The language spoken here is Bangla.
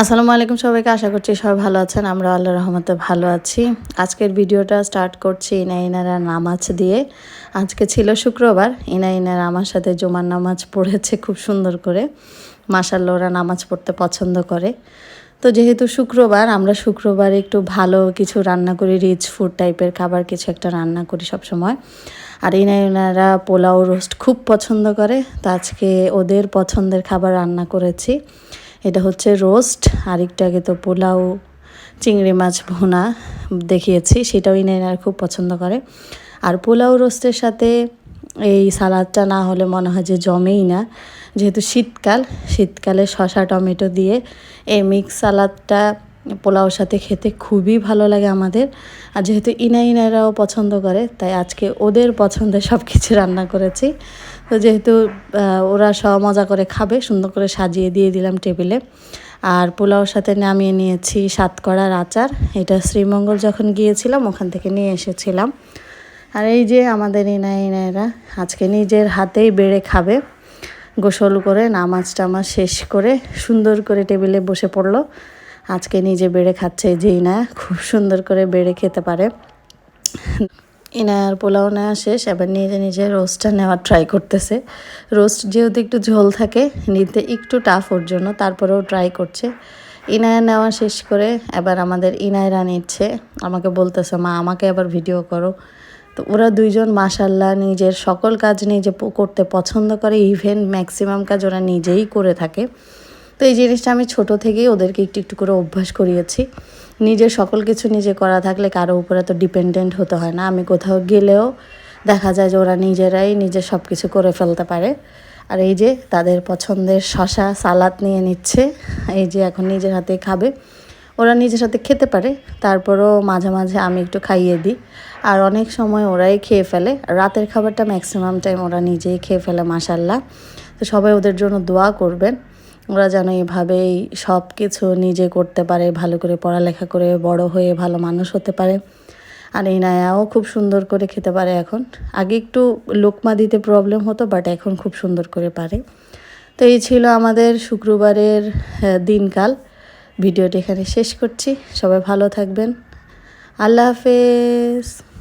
আসসালামু আলাইকুম সবাইকে, আশা করছি সবাই ভালো আছেন। আমরা আল্লাহ রহমতে ভালো আছি। আজকের ভিডিওটা স্টার্ট করছি ইনা ইনারা নামাজ দিয়ে। আজকে ছিল শুক্রবার, ইনা ইনারা আমার সাথে জুমার নামাজ পড়েছে খুব সুন্দর করে। মাসাল্লাহ ওরা নামাজ পড়তে পছন্দ করে। তো যেহেতু শুক্রবার, আমরা শুক্রবার একটু ভালো কিছু রান্না করি রিচ ফুড টাইপের খাবার কিছু একটা রান্না করি সব সময় আর ইনা ইনারা পোলাও রোস্ট খুব পছন্দ করে, তো আজকে ওদের পছন্দের খাবার রান্না করেছি। এটা হচ্ছে রোস্ট আর একটু আগে তো পোলাও, চিংড়ি মাছ ভোনা দেখিয়েছি, সেটাও ইনাইনার খুব পছন্দ করে। আর পোলাও রোস্টের সাথে এই সালাদটা না হলে মনে হয় যে জমেই না। যেহেতু শীতকাল, শীতকালে শশা টমেটো দিয়ে এই মিক্স সালাদটা পোলাওর সাথে খেতে খুবই ভালো লাগে আমাদের। আর যেহেতু ইনা ইনারাও পছন্দ করে, তাই আজকে ওদের পছন্দের সব কিছু রান্না করেছি। তো যেহেতু ওরা সব মজা করে খাবে, সুন্দর করে সাজিয়ে দিয়ে দিলাম টেবিলে। আর পোলাওর সাথে নামিয়ে নিয়েছি সাতকড়ার আচার। এটা শ্রীমঙ্গল যখন গিয়েছিলাম, ওখান থেকে নিয়ে এসেছিলাম। আর এই যে আমাদের ইনা ইনায়রা আজকে নিজের হাতেই বেড়ে খাবে। গোসল করে, নামাজ টামাজ শেষ করে সুন্দর করে টেবিলে বসে পড়ল। আজকে নিজে বেড়ে খাচ্ছে যে ইনা খুব সুন্দর করে বেড়ে খেতে পারে। ইনার পোলাও নেওয়া শেষ, এবার নিজে নিজে রোস্টটা নেওয়ার ট্রাই করতেছে। রোস্ট যেহেতু একটু ঝোল থাকে, নিতে একটু টাফ ওর জন্য, তারপরেও ট্রাই করছে। ইনায়া নেওয়া শেষ করে এবার আমাদের ইনায়রা নিচ্ছে। আমাকে বলতেছে, মা, আমাকে আবার ভিডিও করো। তো ওরা দুইজন মাসাল্লাহ নিজের সকল কাজ নিজে করতে পছন্দ করে ইভেন ম্যাক্সিমাম কাজ ওরা নিজেই করে থাকে। তো এই জিনিসটা আমি ছোট থেকেই ওদেরকে একটু একটু করে অভ্যাস করিয়েছি। নিজের সকল কিছু নিজে করা থাকলে কারও উপরে তো ডিপেন্ডেন্ট হতে হয় না। আমি কোথাও গেলেও দেখা যায় যে ওরা নিজেরাই নিজের সব কিছু করে ফেলতে পারে। আর এই যে তাদের পছন্দের শশা, সালাদ নিয়ে নিচ্ছে, এই যে এখন নিজের হাতে খাবে। ওরা নিজের সাথে খেতে পারে, তারপরও মাঝে মাঝে আমি একটু খাইয়ে দিই। আর অনেক সময় ওরাই খেয়ে ফেলে। রাতের খাবারটা ম্যাক্সিমাম টাইম ওরা নিজেই খেয়ে ফেলে মাসাল্লাহ তো সবাই ওদের জন্য দোয়া করবেন। ওরা যেন এভাবেই সব কিছু নিজে করতে পারে, ভালো করে পড়ালেখা করে বড় হয়ে ভালো মানুষ হতে পারে। আর এই নায়াও খুব সুন্দর করে খেতে পারে এখন। আগে একটু লোকমা দিতে প্রবলেম হতো বাট এখন খুব সুন্দর করে পারে। তো এই ছিল আমাদের শুক্রবারের দিনকাল। ভিডিওটি এখানে শেষ করছি। সবাই ভালো থাকবেন। আল্লাহ হাফেজ।